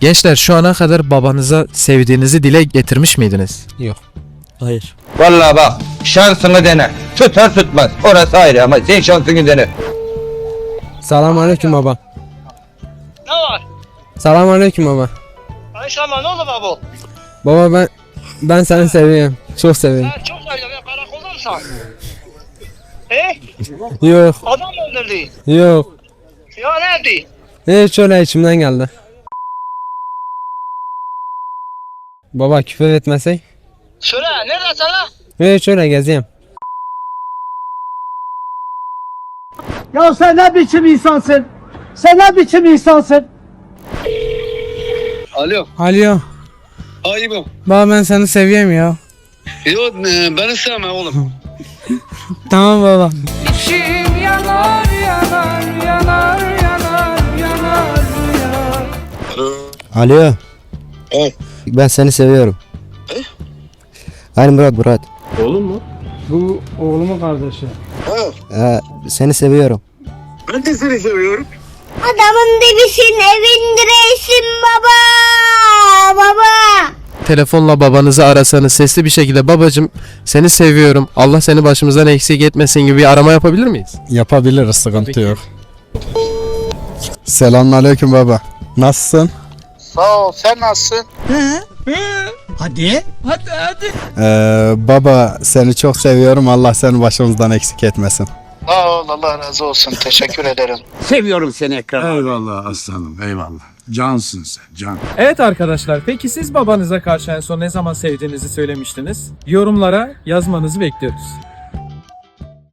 Gençler şu ana kadar babanıza sevdiğinizi dile getirmiş miydiniz? Hayır. Vallahi bak şansını dene. Tutar tutmaz. Orası ayrı ama sen şansını dene. Selam aleyküm baba. Ne var? Selam aleyküm baba. Ayşama ne oldu baba? Baba ben ben seni seviyorum. Çok seviyorum. Ben çok sayıyorum ya karakolda mısın? He? Yok Adam mı öldürdü? yok. Ya nerede? Hiç öyle içimden geldi. Baba küfür etmesek. Söyle neredesin lan? Hiç öyle gezeyim. Ya sen ne biçim insansın? Sen ne biçim insansın? Alo. Alo. Ayıbım. Baba ben seni seviyorum ya. Yok e, beni sevme oğlum. Tamam baba. Alo. Evet. Ben seni seviyorum. Hani Murat Murat. Bu oğlumun kardeşi. Ee, seni seviyorum. Ben de seni seviyorum. Adamın dibişin evin direğisin baba. Baba. Telefonla babanızı arasanız sesli bir şekilde babacım seni seviyorum. Allah seni başımızdan eksik etmesin gibi bir arama yapabilir miyiz? Yapabiliriz sıkıntı yok. Selamünaleyküm baba. Nasılsın? Sağ ol. Sen nasılsın? Ee, baba seni çok seviyorum. Allah seni başımızdan eksik etmesin. Sağ ol. Allah razı olsun. Teşekkür ederim. Eyvallah aslanım eyvallah. Cansın sen can. Evet arkadaşlar peki siz babanıza karşı en son ne zaman sevdiğinizi söylemiştiniz? Yorumlara yazmanızı bekliyoruz.